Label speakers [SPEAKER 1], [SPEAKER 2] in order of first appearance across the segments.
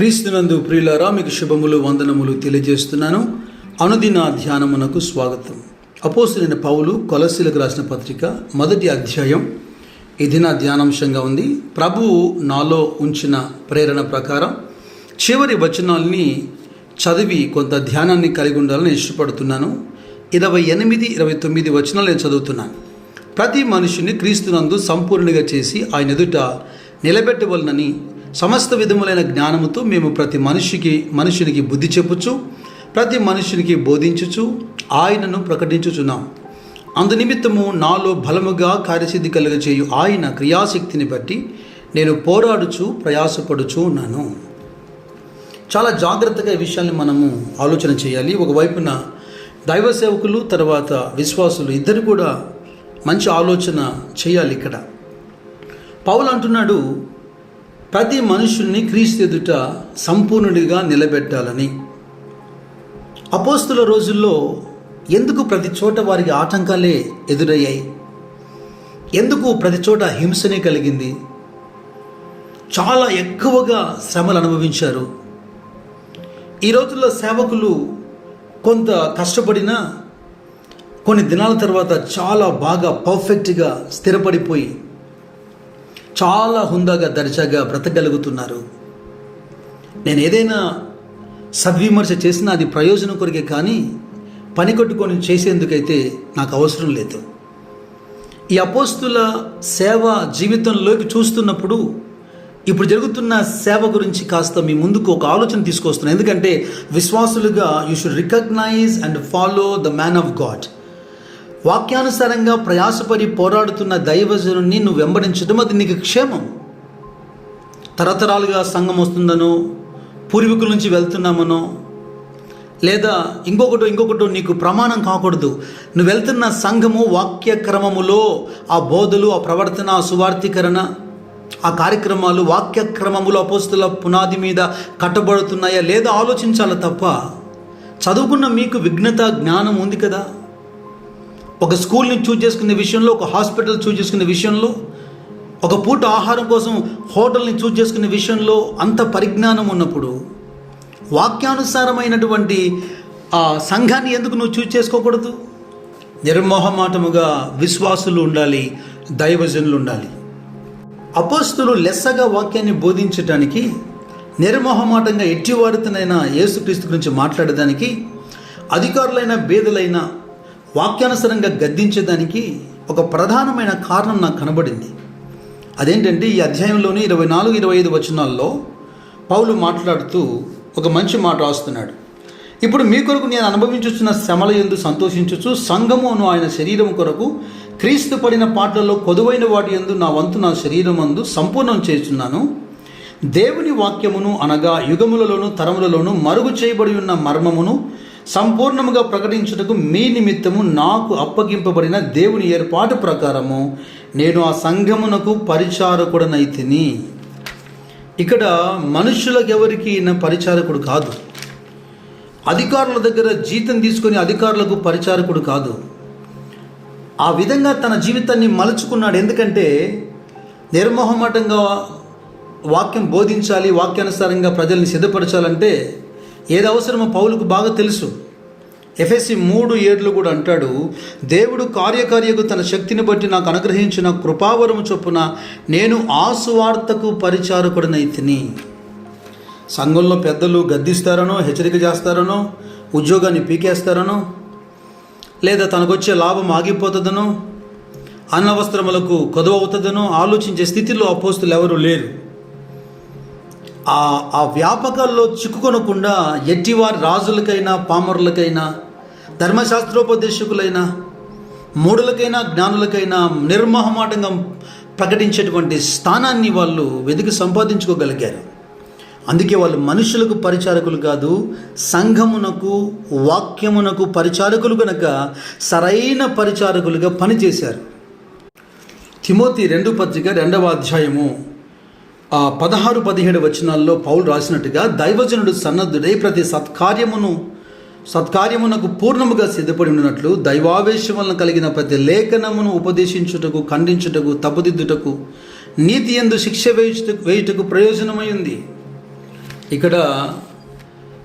[SPEAKER 1] క్రీస్తునందు ప్రియులారా మీకు శుభములు వందనములు తెలియజేస్తున్నాను. అనుదిన ధ్యానమునకు స్వాగతం. అపోస్తులైన పౌలు కొలసీలకు రాసిన పత్రిక మొదటి అధ్యాయం. ఇది నా ధ్యానాంశంగా ఉంది. ప్రభువు నాలో ఉంచిన ప్రేరణ ప్రకారం చివరి వచనాల్ని చదివి కొంత ధ్యానాన్ని కలిగి ఉండాలని ఇష్టపడుతున్నాను. ఇరవై ఎనిమిది ఇరవై తొమ్మిది వచనాలు నేను చదువుతున్నాను. ప్రతి మనిషిని క్రీస్తునందు సంపూర్ణంగా చేసి ఆయన ఎదుట నిలబెట్టవలనని సమస్త విధములైన జ్ఞానముతో మేము ప్రతి మనిషికి మనుషునికి బుద్ధి చెప్పుచు ప్రతి మనుషునికి బోధించుచు ఆయనను ప్రకటించుచున్నాం. అందునిమిత్తము నాలో బలముగా కార్యసిద్ధి కలుగచేయు ఆయన క్రియాశక్తిని బట్టి నేను పోరాడుచు ప్రయాసపడుచు ఉన్నాను. చాలా జాగ్రత్తగా ఈ విషయాన్ని మనము ఆలోచన చేయాలి. ఒకవైపున దైవ సేవకులు తర్వాత విశ్వాసులు ఇద్దరు కూడా మంచి ఆలోచన చేయాలి ఇక్కడ. పౌలు అంటున్నాడు ప్రతి మనుషుల్ని క్రీస్తు ఎదుట సంపూర్ణుడిగా నిలబెట్టాలని. అపోస్తుల రోజుల్లో ఎందుకు ప్రతి చోట వారికి ఆటంకాలే ఎదురయ్యాయి? ఎందుకు ప్రతి చోట హింసనే కలిగింది? చాలా ఎక్కువగా శ్రమలు అనుభవించారు. ఈ రోజుల్లో సేవకులు కొంత కష్టపడినా కొన్ని దినాల తర్వాత చాలా బాగా పర్ఫెక్ట్గా స్థిరపడిపోయి చాలా హుందాగా దర్జాగా బ్రతకగలుగుతున్నారు. నేను ఏదైనా సద్విమర్శ చేసినా అది ప్రయోజనం కొరికే కానీ పని కొట్టుకొని చేసేందుకైతే నాకు అవసరం లేదు. ఈ అపోస్తుల సేవ జీవితంలోకి చూస్తున్నప్పుడు ఇప్పుడు జరుగుతున్న సేవ గురించి కాస్త మీ ముందుకు ఒక ఆలోచన తీసుకొస్తున్నాను ఎందుకంటే విశ్వాసులుగా you should recognise and follow the man of God వాక్యానుసారంగా ప్రయాసపడి పోరాడుతున్న దైవజనుని నువ్వు వెంబడించడం అది నీకు క్షేమం. తరతరాలుగా సంఘం వస్తుందనో పూర్వీకుల నుంచి వెళ్తున్నామనో లేదా ఇంకొకటి ఇంకొకటి నీకు ప్రమాణం కాకూడదు. నువ్వు వెళ్తున్న సంఘము వాక్య క్రమములో ఆ బోధలు ఆ ప్రవర్తన ఆ సువార్థీకరణ ఆ కార్యక్రమాలు వాక్య క్రమములో అపోస్తుల పునాది మీద కట్టబడుతున్నాయా లేదా ఆలోచించాలి తప్ప? చదువుకున్న మీకు విఘ్నత జ్ఞానం ఉంది కదా? ఒక స్కూల్ని చూజ్ చేసుకునే విషయంలో ఒక హాస్పిటల్ చూజ్ చేసుకునే విషయంలో ఒక పూట ఆహారం కోసం హోటల్ని చూజ్ చేసుకునే విషయంలో అంత పరిజ్ఞానం ఉన్నప్పుడు వాక్యానుసారమైనటువంటి ఆ సంఘాన్ని ఎందుకు నువ్వు చూజ్ చేసుకోకూడదు? నిర్మోహమాటముగా విశ్వాసులు ఉండాలి దైవజనులు ఉండాలి. అపోస్తులు లెస్సగా వాక్యాన్ని బోధించటానికి నిర్మోహమాటంగా ఎట్టివారితనైన యేసుక్రీస్తు గురించి మాట్లాడడానికి అధికారులైన బేదలైన వాక్యానుసారంగా గద్దించేదానికి ఒక ప్రధానమైన కారణం నాకు కనబడింది. అదేంటంటే ఈ అధ్యాయంలోని ఇరవై నాలుగు ఇరవై ఐదు వచనాల్లో పౌలు మాట్లాడుతూ ఒక మంచి మాట రాస్తున్నాడు. ఇప్పుడు మీ కొరకు నేను అనుభవించుచున్న శ్రమల ఎందు సంతోషించుచు సంఘమును ఆయన శరీరం కొరకు క్రీస్తు పడిన పాటలలో కొదువైన వాటి ఎందు నా వంతు నా శరీరం అందు సంపూర్ణం చేస్తున్నాను దేవుని వాక్యమును అనగా యుగములలోను తరములలోను మరుగు చేయబడి ఉన్న మర్మమును సంపూర్ణముగా ప్రకటించుటకు మీ నిమిత్తము నాకు అప్పగింపబడిన దేవుని ఏర్పాటు ప్రకారము నేను ఆ సంఘమునకు పరిచారకుడనైతిని. ఇక్కడ మనుషులకు ఎవరికి ఈయన పరిచారకుడు కాదు. అధికారుల దగ్గర జీతం తీసుకొని అధికారులకు పరిచారకుడు కాదు. ఆ విధంగా తన జీవితాన్ని మలుచుకున్నాడు. ఎందుకంటే నిర్మోహమాటంగా వాక్యం బోధించాలి వాక్యానుసారంగా ప్రజల్ని సిద్ధపరచాలంటే ఏది అవసరమో పౌలకు బాగా తెలుసు. ఎఫ్ఎస్సి మూడు ఏడులు కూడా అంటాడు దేవుడు కార్యకార్యకు తన శక్తిని బట్టి నాకు అనుగ్రహించిన కృపావరము చొప్పున నేను ఆ సువార్తకు పరిచారకుడనైతిని. సంఘంలో పెద్దలు గద్దిస్తారనో హెచ్చరిక చేస్తారనో ఉద్యోగాన్ని పీకేస్తారనో లేదా తనకొచ్చే లాభం ఆగిపోతుందనో అన్నవస్త్రములకు కొదవ అవుతుందనో ఆలోచించే స్థితిలో అపోస్తులు ఎవరూ లేరు. ఆ ఆ వ్యాపకాల్లో చిక్కుకొనకుండా ఎట్టివారి రాజులకైనా పామరులకైనా ధర్మశాస్త్రోపదేశకులైనా మూడులకైనా జ్ఞానులకైనా నిర్మహమాటంగా ప్రకటించేటువంటి స్థానాన్ని వాళ్ళు వెతికి సంపాదించుకోగలిగారు. అందుకే వాళ్ళు మనుషులకు పరిచారకులు కాదు సంఘమునకు వాక్యమునకు పరిచారకులు కనుక సరైన పరిచారకులుగా పనిచేశారు. తిమోతి రెండు పత్రిక రెండవ అధ్యాయము. పదహారు పదిహేడు వచనాల్లో పౌలు రాసినట్టుగా దైవజనుడు సన్నద్ధుడై ప్రతి సత్కార్యమును సత్కార్యమునకు పూర్ణముగా సిద్ధపడి ఉన్నట్లు దైవావేశం వలన కలిగిన ప్రతి లేఖనమును ఉపదేశించుటకు ఖండించుటకు తప్పుదిద్దుటకు నీతి ఎందు శిక్ష వేయుటకు వేయుటకు ప్రయోజనమైంది ఇక్కడ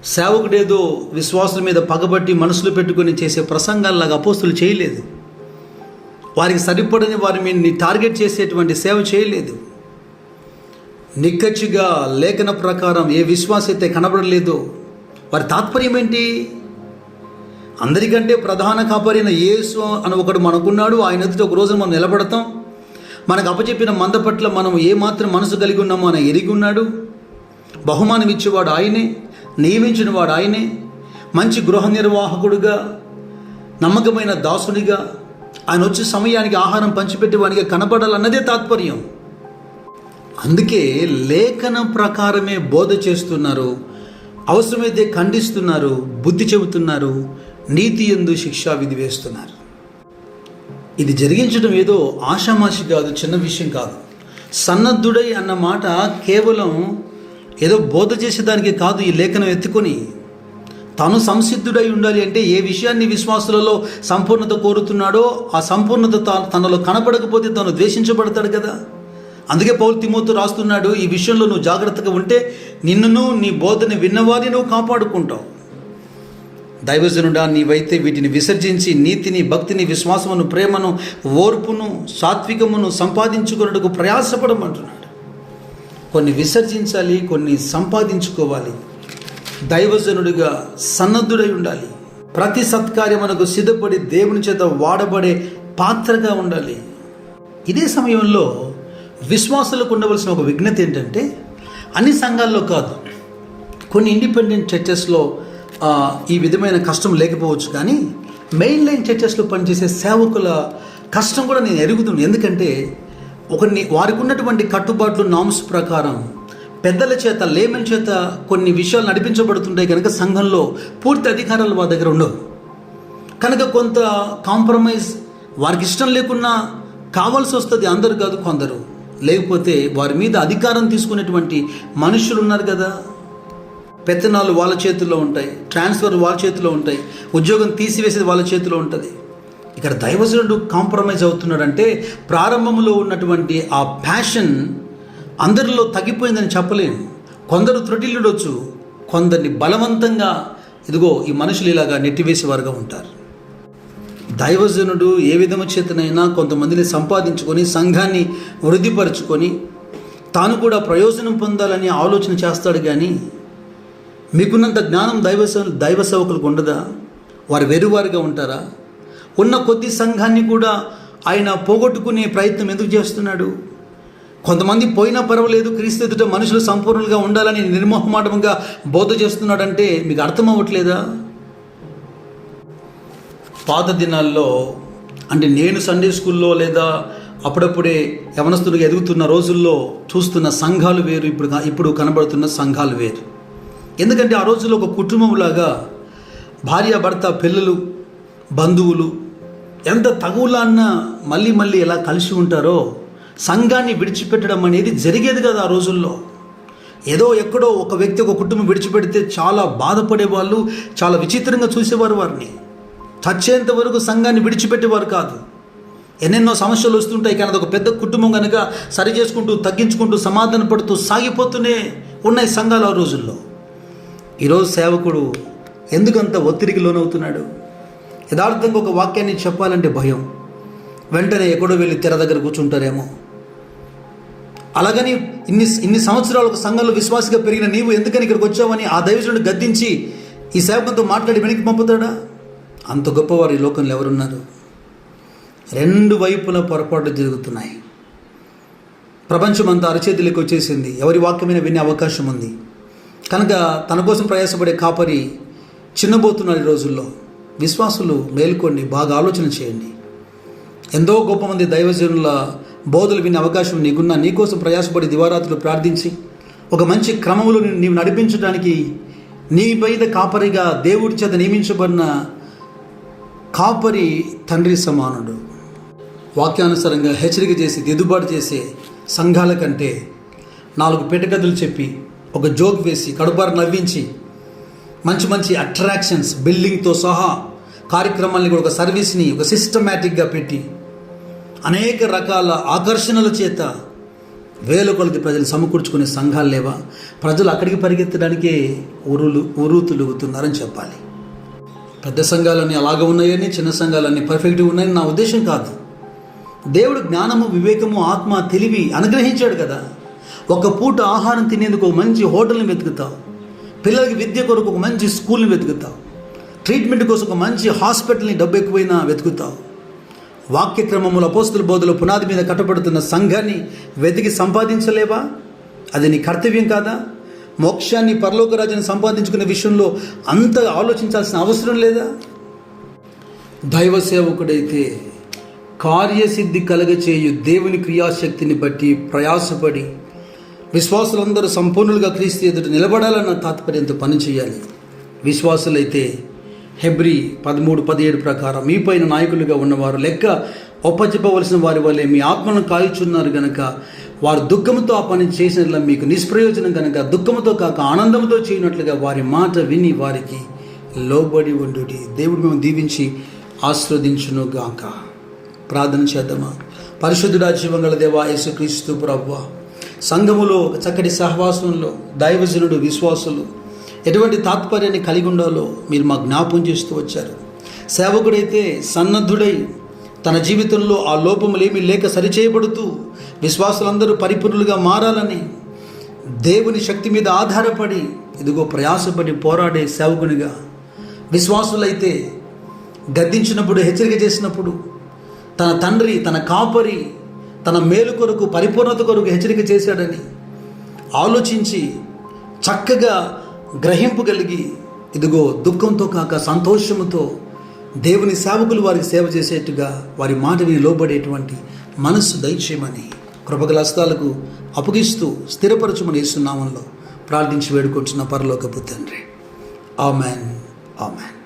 [SPEAKER 1] సేవకుడేదో విశ్వాసుల మీద పగబట్టి మనసులో పెట్టుకొని చేసే ప్రసంగాల్లాగా అపోస్తులు చేయలేదు. వారికి సరిపడని వారి మీద టార్గెట్ చేసేటువంటి సేవ చేయలేదు. నిక్కచ్చిగా లేఖన ప్రకారం ఏ విశ్వాస అయితే కనబడలేదు వారి తాత్పర్యం ఏంటి? అందరికంటే ప్రధాన కాపరిన యేసు అని ఒకడు మనకున్నాడు. ఆయన ఎదుట ఒక రోజు మనం నిలబడతాం. మనకు అప్పచెప్పిన మంద పట్ల మనం ఏమాత్రం మనసు కలిగి ఉన్నామో ఆయన ఎరిగి ఉన్నాడు. బహుమానం ఇచ్చేవాడు ఆయనే నియమించిన వాడు ఆయనే మంచి గృహ నిర్వాహకుడుగా నమ్మకమైన దాసునిగా ఆయన వచ్చే సమయానికి ఆహారం పంచిపెట్టేవానికి కనపడాలన్నదే తాత్పర్యం. అందుకే లేఖన ప్రకారమే బోధ చేస్తున్నారు అవసరమైతే ఖండిస్తున్నారు బుద్ధి చెబుతున్నారు నీతి ఎందు శిక్షా విధి వేస్తున్నారు. ఇది జరిగించడం ఏదో ఆషామాషి కాదు చిన్న విషయం కాదు. సన్నద్ధుడై అన్న మాట కేవలం ఏదో బోధ చేసేదానికి కాదు ఈ లేఖనం ఎత్తుకొని. తాను సంసిద్ధుడై ఉండాలి అంటే ఏ విషయాన్ని విశ్వాసులలో సంపూర్ణత కోరుతున్నాడో ఆ సంపూర్ణత తా- తనలో కనపడకపోతే తను ద్వేషించబడతాడు కదా. అందుకే పౌరు తిమోతు రాస్తున్నాడు ఈ విషయంలో నువ్వు జాగ్రత్తగా ఉంటే నిన్నును నీ బోధని విన్నవారిని నువ్వు కాపాడుకుంటావు. దైవజనుడా నీవైతే వీటిని విసర్జించి నీతిని భక్తిని విశ్వాసమును ప్రేమను ఓర్పును సాత్వికమును సంపాదించుకున్నట్టుకు ప్రయాసపడమంటున్నాడు. కొన్ని విసర్జించాలి కొన్ని సంపాదించుకోవాలి. దైవజనుడిగా సన్నద్ధుడై ఉండాలి. ప్రతి సత్కార్యమునకు సిద్ధపడి దేవుని చేత వాడబడే పాత్రగా ఉండాలి. ఇదే సమయంలో విశ్వాసులకు ఉండవలసిన ఒక విఘ్నత ఏంటంటే అన్ని సంఘాల్లో కాదు కొన్ని ఇండిపెండెంట్ చర్చెస్లో ఈ విధమైన కష్టం లేకపోవచ్చు కానీ మెయిన్ లైన్ చర్చెస్లో పనిచేసే సేవకుల కష్టం కూడా నేను ఎరుగుతున్నాను ఎందుకంటే ఒకరిని వారికి ఉన్నటువంటి కట్టుబాట్లు నామ్స్ ప్రకారం పెద్దల చేత లేమన్ చేత కొన్ని విషయాలు నడిపించబడుతుంటాయి కనుక సంఘంలో పూర్తి అధికారాలు వారి దగ్గర ఉండవు. కనుక కొంత కాంప్రమైజ్ వారికి ఇష్టం లేకున్నా కావాల్సి వస్తుంది అందరు కాదు కొందరు. లేకపోతే వారి మీద అధికారం తీసుకునేటువంటి మనుషులు ఉన్నారు కదా. పెత్తనాలు వాళ్ళ చేతుల్లో ఉంటాయి ట్రాన్స్ఫర్ వాళ్ళ చేతిలో ఉంటాయి ఉద్యోగం తీసివేసేది వాళ్ళ చేతిలో ఉంటుంది. ఇక్కడ దైవజనుడు కాంప్రమైజ్ అవుతున్నాడంటే ప్రారంభంలో ఉన్నటువంటి ఆ ప్యాషన్ అందరిలో తగ్గిపోయిందని చెప్పలేను కొందరు త్రుటిల్లుడొచ్చు కొందరిని బలవంతంగా ఇదిగో ఈ మనుషులు ఇలాగా నెట్టివేసేవారుగా ఉంటారు. దైవజనుడు ఏ విధము చేతనైనా కొంతమందిని సంపాదించుకొని సంఘాన్ని వృద్ధిపరుచుకొని తాను కూడా ప్రయోజనం పొందాలని ఆలోచన చేస్తాడు కానీ మీకున్నంత జ్ఞానం దైవ దైవ సేవకులకు ఉండదా? వారు వెరువారుగా ఉంటారా? ఉన్న కొద్ది సంఘాన్ని కూడా ఆయన పోగొట్టుకునే ప్రయత్నం ఎందుకు చేస్తున్నాడు? కొంతమంది పోయినా పర్వాలేదు క్రీస్తు ఎదుట మనుషులు సంపూర్ణంగా ఉండాలని నిర్మోహమాటంగా బోధ చేస్తున్నాడంటే మీకు అర్థం అవ్వట్లేదా పాత దినాల్లో అంటే నేను సండే స్కూల్లో లేదా అప్పుడప్పుడే యవనస్తులు ఎదుగుతున్న రోజుల్లో చూస్తున్న సంఘాలు వేరు ఇప్పుడు ఇప్పుడు కనబడుతున్న సంఘాలు వేరు. ఎందుకంటే ఆ రోజుల్లో ఒక కుటుంబంలాగా భార్య భర్త పిల్లలు బంధువులు ఎంత తగువులాన్నా మళ్ళీ మళ్ళీ ఎలా కలిసి ఉంటారో సంఘాన్ని విడిచిపెట్టడం అనేది జరిగేది కదా ఆ రోజుల్లో. ఏదో ఎక్కడో ఒక వ్యక్తి ఒక కుటుంబం విడిచిపెడితే చాలా బాధపడే వాళ్ళు చాలా విచిత్రంగా చూసేవారు వారిని. చచ్చేంత వరకు సంఘాన్ని విడిచిపెట్టేవారు కాదు. ఎన్నెన్నో సమస్యలు వస్తుంటాయి కానీ అదొక పెద్ద కుటుంబం కనుక సరి చేసుకుంటూ తగ్గించుకుంటూ సమాధాన పడుతూ సాగిపోతూనే ఉన్నాయి సంఘాలు ఆ రోజుల్లో. ఈరోజు సేవకుడు ఎందుకంత ఒత్తిడికి లోనవుతున్నాడు? యథార్థంగా ఒక వాక్యాన్ని చెప్పాలంటే భయం. వెంటనే ఎక్కడో వెళ్ళి తెర దగ్గర కూర్చుంటారేమో. అలాగని ఇన్ని ఇన్ని సంవత్సరాలు ఒక సంఘంలో విశ్వాసిగా పెరిగిన నీవు ఎందుకని ఇక్కడికి వచ్చావని ఆ దైవజనుడు గద్దించి ఈ సేవకంతో మాట్లాడి వెనక్కి పంపుతాడా? అంత గొప్పవారు ఈ లోకంలో ఎవరున్నారు? రెండు వైపుల పొరపాట్లు జరుగుతున్నాయి. ప్రపంచమంతా అరచేతిలోకి వచ్చేసింది. ఎవరి వాక్యమైన వినే అవకాశం ఉంది. కనుక తన కోసం ప్రయాసపడే కాపరి చిన్నబోతున్నారు ఈ రోజుల్లో. విశ్వాసులు మేల్కోండి బాగా ఆలోచన చేయండి. ఎంతో గొప్ప మంది దైవజనుల బోధలు వినే అవకాశం నీకున్న నీకోసం ప్రయాసపడి దివారాత్రులు ప్రార్థించి ఒక మంచి క్రమంలో నీవు నడిపించడానికి నీ మీద కాపరిగా దేవుడి చేత నియమించబడిన కాపరి తండ్రి సమానుడు. వాక్యానుసారంగా హెచ్చరిక చేసి దిద్దుబాటు చేసే సంఘాల కంటే నాలుగు పిటకథలు చెప్పి ఒక జోక్ వేసి కడుపారు నవ్వించి మంచి మంచి అట్రాక్షన్స్ బిల్డింగ్తో సహా కార్యక్రమాల్ని కూడా ఒక సర్వీస్ని ఒక సిస్టమేటిక్గా పెట్టి అనేక రకాల ఆకర్షణల చేత వేల కొలది ప్రజలు సమకూర్చుకునే సంఘాలు లేవా? ప్రజలు అక్కడికి పరిగెత్తడానికే ఉరులు ఉరుతులుగుతున్నారని చెప్పాలి. పెద్ద సంఘాలన్నీ అలాగ ఉన్నాయని చిన్న సంఘాలన్నీ పర్ఫెక్ట్గా ఉన్నాయని నా ఉద్దేశం కాదు. దేవుడు జ్ఞానము వివేకము ఆత్మ తెలివి అనుగ్రహించాడు కదా. ఒక పూట ఆహారం తినేందుకు ఒక మంచి హోటల్ని వెతుకుతావు. పిల్లలకి విద్య కొరకు ఒక మంచి స్కూల్ని వెతుకుతావు. ట్రీట్మెంట్ కోసం ఒక మంచి హాస్పిటల్ని డబ్బు ఎక్కువైనా వెతుకుతావు. వాక్య క్రమముల అపోస్తుల బోధలో పునాది మీద కట్టబడుతున్న సంఘాన్ని వెతికి సంపాదించలేవా? అది నీ కర్తవ్యం కాదా? మోక్షాన్ని పరలోక రాజ్యాన్ని సంపాదించుకునే విషయంలో అంత ఆలోచించాల్సిన అవసరం లేదా? దైవ సేవకుడైతే కార్యసిద్ధి కలగచేయు దేవుని క్రియాశక్తిని బట్టి ప్రయాసపడి విశ్వాసులందరూ సంపూర్ణులుగా క్రీస్తు ఎదుట నిలబడాలన్న తాత్పర్యంతో పని చేయాలి. విశ్వాసులైతే హెబ్రి పదమూడు పదిహేడు ప్రకారం మీపైన నాయకులుగా ఉన్నవారు లెక్క ఒప్పచెప్పవలసిన వారి వల్లే మీ ఆత్మను కాయుచున్నారు గనక వారు దుఃఖంతో ఆ పని చేసినట్ల మీకు నిష్ప్రయోజనం కనుక దుఃఖంతో కాక ఆనందంతో చేయనట్లుగా వారి మాట విని వారికి లోబడి ఉండు దేవుడు మేము దీవించి ఆస్వాదించును గాక ప్రార్థన చేద్దామా? పరిశుద్ధుడా జీవంగల యేసు యేసుక్రీస్తు ప్రభువ సంఘములో ఒక చక్కటి సహవాసంలో దైవజనుడు విశ్వాసులు ఎటువంటి తాత్పర్యాన్ని కలిగి ఉండాలో మీరు మా జ్ఞాపం చేస్తూ వచ్చారు. సేవకుడైతే సన్నద్ధుడై తన జీవితంలో ఆ లోపములేమీ లేక సరిచేయబడుతూ విశ్వాసులందరూ పరిపూర్ణులుగా మారాలని దేవుని శక్తి మీద ఆధారపడి ఇదిగో ప్రయాసపడి పోరాడే సేవకునిగా విశ్వాసులైతే గద్దించినప్పుడు హెచ్చరిక చేసినప్పుడు తన తండ్రి తన కాపరి తన మేలు కొరకు పరిపూర్ణత కొరకు హెచ్చరిక చేశాడని ఆలోచించి చక్కగా గ్రహింపు కలిగి ఇదిగో దుఃఖంతో కాక సంతోషముతో దేవుని సేవకులు వారికి సేవ చేసేట్టుగా వారి మాట విని లోబడేటువంటి మనస్సు దయచేయమని కృపగల హస్తాలకు అప్పగిస్తూ స్థిరపరచుమని ఇస్తున్నామంలో ప్రార్థించి వేడుకొచ్చిన పరలోకపు తండ్రి. ఆమెన్. ఆమెన్.